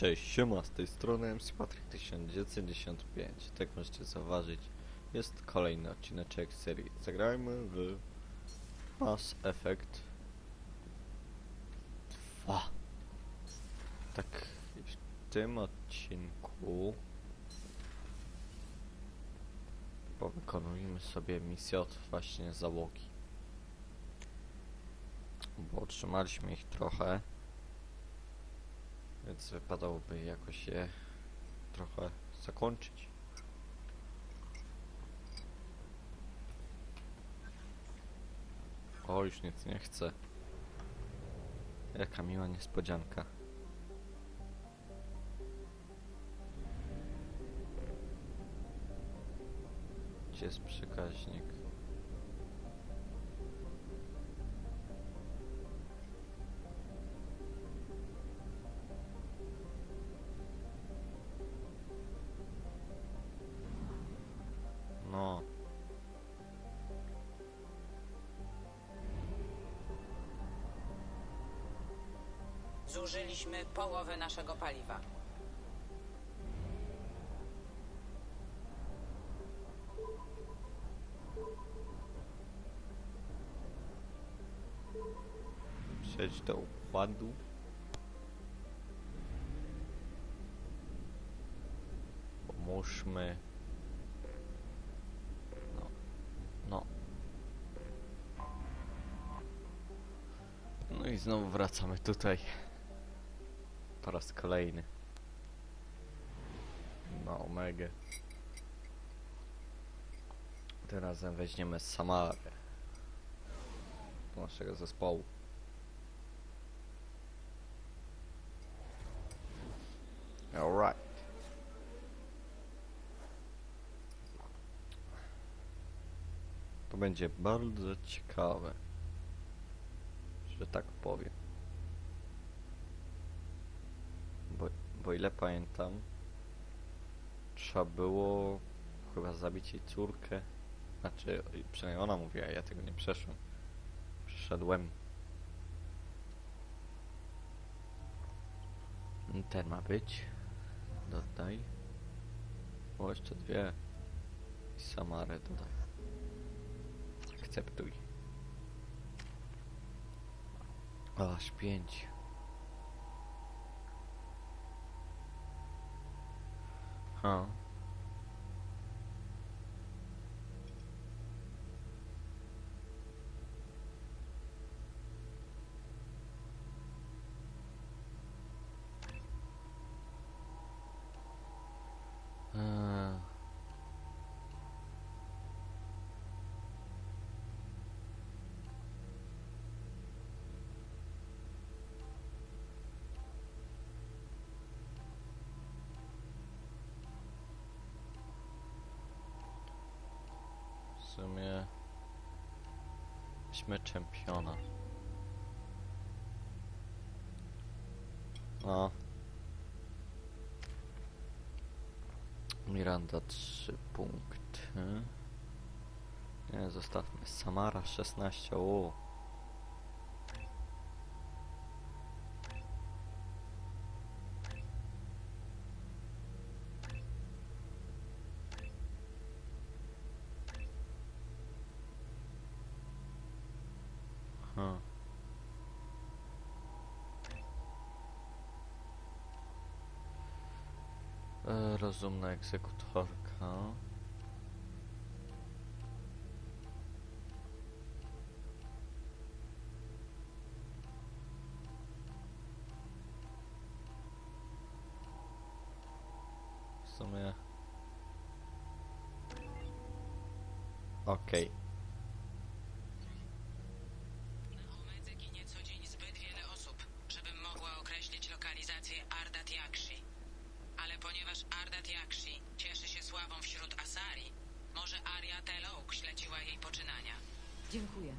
Cześć, siema, z tej strony MC Patrick 1995. Tak możecie zauważyć, jest kolejny odcineczek serii. Zagrajmy w Mass Effect 2. Tak, w tym odcinku powykonujemy sobie misję od właśnie załogi. Bo otrzymaliśmy ich trochę. Więc wypadałoby jakoś je trochę zakończyć. O, już nic nie chcę. Jaka miła niespodzianka. Gdzie jest przekaźnik? Zużyliśmy połowę naszego paliwa. Przejdź do układu. Pomóżmy. No. No. No i znowu wracamy tutaj. Po raz kolejny. Na Omegę. Tym razem weźmiemy Samarę. Naszego zespołu. Alright. To będzie bardzo ciekawe. Że tak powiem. Bo, ile pamiętam, trzeba było chyba zabić jej córkę. Znaczy, przynajmniej ona mówiła, ja tego nie przeszłem. Przeszedłem. Ten ma być. Dodaj. O, jeszcze dwie. I Samarę dodaj. Akceptuj. O, aż pięć. Ha. Weźmy czempiona. O. Miranda 3 punkty. Nie, zostawmy. Samara 16. O. rozumna egzekutorka. W sumie... Okej. Na sławą wśród Asari, może Arya Telouk śledziła jej poczynania. Dziękuję.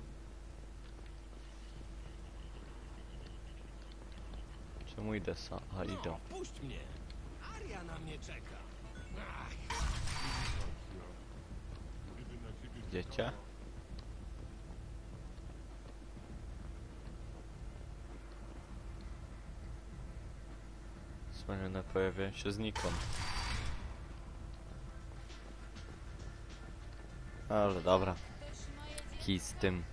Czemu idę sam? A idą. No, puść mnie! Aria na mnie czeka. Ach, Idziecie? One pojawiają się znikąd. Ale dobra. Kij z tym.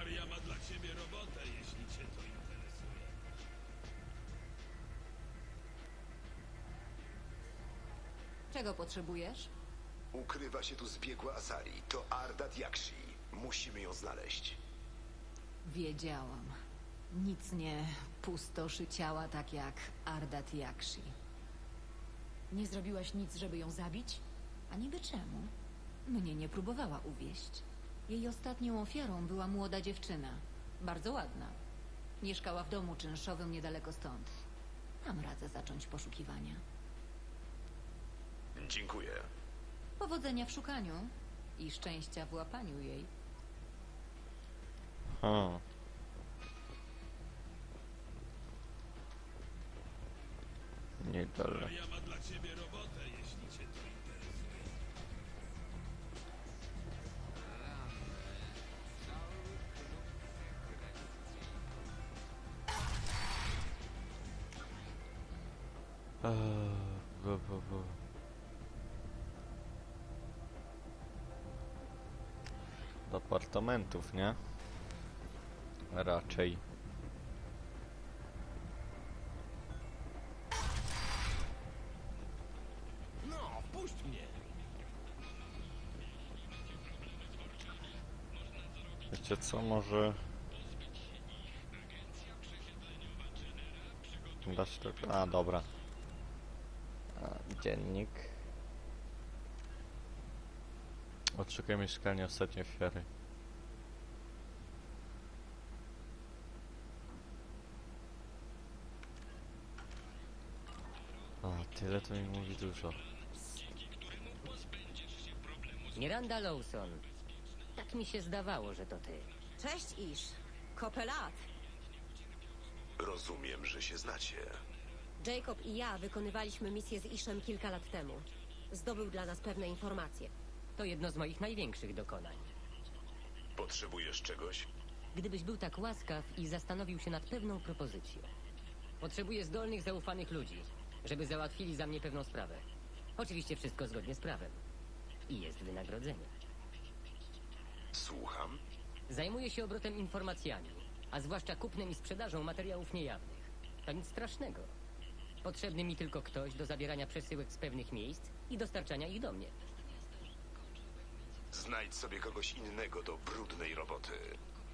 Aria ma dla ciebie robotę, jeśli cię to interesuje. Czego potrzebujesz? Ukrywa się tu zbiegła Asari. To Ardat Yakshi. Musimy ją znaleźć. Wiedziałam. Nic nie pustoszy ciała tak jak Ardat Yakshi. Nie zrobiłaś nic, żeby ją zabić? A niby czemu? Mnie nie próbowała uwieść. Jej ostatnią ofiarą była młoda dziewczyna. Bardzo ładna. Mieszkała w domu czynszowym niedaleko stąd. Tam radzę zacząć poszukiwania. Dziękuję. Powodzenia w szukaniu i szczęścia w łapaniu jej. Ha. Nie dole. Ciebie robotę, jeśli cię to interesuje. Eee, bu, bu, bu. Do apartamentów, nie? Raczej. Wiecie co, może... Da się to... A, dobra. A, dziennik. Odszukaj mieszkanie ostatniej ofiary. O, tyle to mi mówi dużo. Miranda Lawson. Tak mi się zdawało, że to ty. Cześć, Isz. Kopelat. Rozumiem, że się znacie. Jacob i ja wykonywaliśmy misję z Iszem kilka lat temu. Zdobył dla nas pewne informacje. To jedno z moich największych dokonań. Potrzebujesz czegoś? Gdybyś był tak łaskaw i zastanowił się nad pewną propozycją. Potrzebuję zdolnych, zaufanych ludzi, żeby załatwili za mnie pewną sprawę. Oczywiście wszystko zgodnie z prawem. I jest wynagrodzenie. Słucham. Zajmuję się obrotem informacjami, a zwłaszcza kupnem i sprzedażą materiałów niejawnych. To nic strasznego. Potrzebny mi tylko ktoś do zabierania przesyłek z pewnych miejsc i dostarczania ich do mnie. Znajdź sobie kogoś innego do brudnej roboty.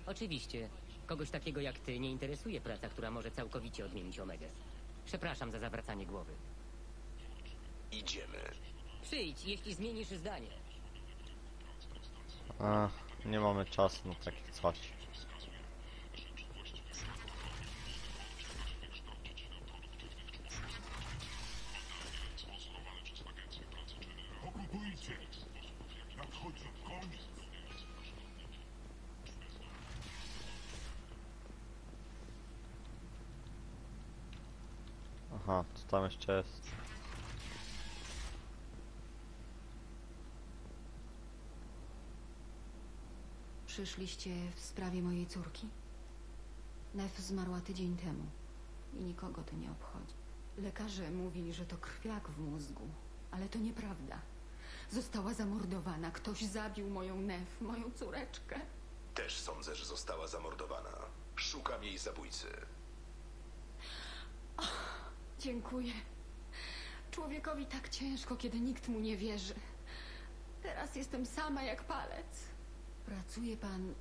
Oczywiście, kogoś takiego jak ty nie interesuje praca, która może całkowicie odmienić Omegę. Przepraszam za zawracanie głowy. Idziemy. Przyjdź, jeśli zmienisz zdanie. A, nie mamy czasu na takie coś. Aha, co tam jeszcze jest? Przyszliście w sprawie mojej córki? Nef zmarła tydzień temu i nikogo to nie obchodzi. Lekarze mówili, że to krwiak w mózgu, ale to nieprawda. Została zamordowana. Ktoś zabił moją Nef, moją córeczkę. Też sądzę, że została zamordowana. Szukam jej zabójcy. Dziękuję. Człowiekowi tak ciężko, kiedy nikt mu nie wierzy. Teraz jestem sama jak palec. Pracuje pan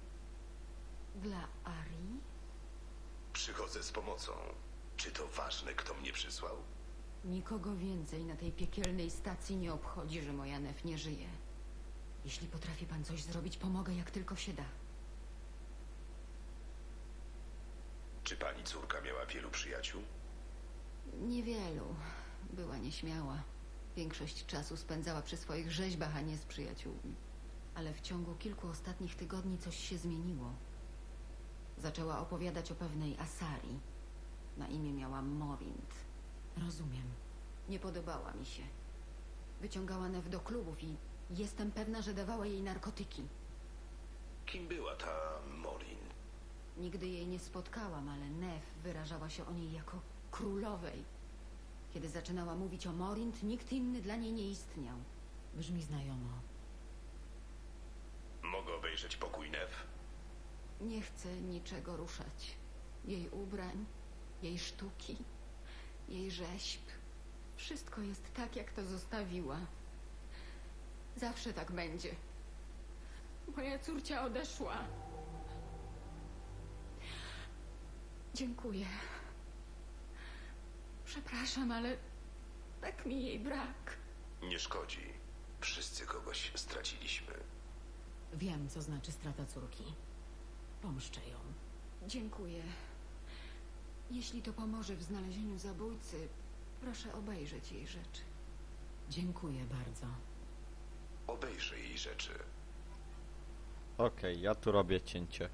dla Arii? Przychodzę z pomocą. Czy to ważne, kto mnie przysłał? Nikogo więcej na tej piekielnej stacji nie obchodzi, że moja Nef nie żyje. Jeśli potrafi pan coś zrobić, pomogę jak tylko się da. Czy pani córka miała wielu przyjaciół? Niewielu. Była nieśmiała. Większość czasu spędzała przy swoich rzeźbach, a nie z przyjaciółmi. Ale w ciągu kilku ostatnich tygodni coś się zmieniło. Zaczęła opowiadać o pewnej Asari. Na imię miała Morint. Rozumiem. Nie podobała mi się. Wyciągała Nef do klubów i jestem pewna, że dawała jej narkotyki. Kim była ta Morin? Nigdy jej nie spotkałam, ale Nef wyrażała się o niej jako królowej. Kiedy zaczynała mówić o Morint, nikt inny dla niej nie istniał. Brzmi znajomo. Obejrzeć pokój Nef? Nie chcę niczego ruszać. Jej ubrań, jej sztuki, jej rzeźb. Wszystko jest tak, jak to zostawiła. Zawsze tak będzie. Moja córcia odeszła. Dziękuję. Przepraszam, ale tak mi jej brak. Nie szkodzi. Wszyscy kogoś straciliśmy. Wiem, co znaczy strata córki. Pomszczę ją. Dziękuję. Jeśli to pomoże w znalezieniu zabójcy, proszę obejrzeć jej rzeczy. Dziękuję bardzo. Obejrzę jej rzeczy. Okej, ja tu robię cięcie.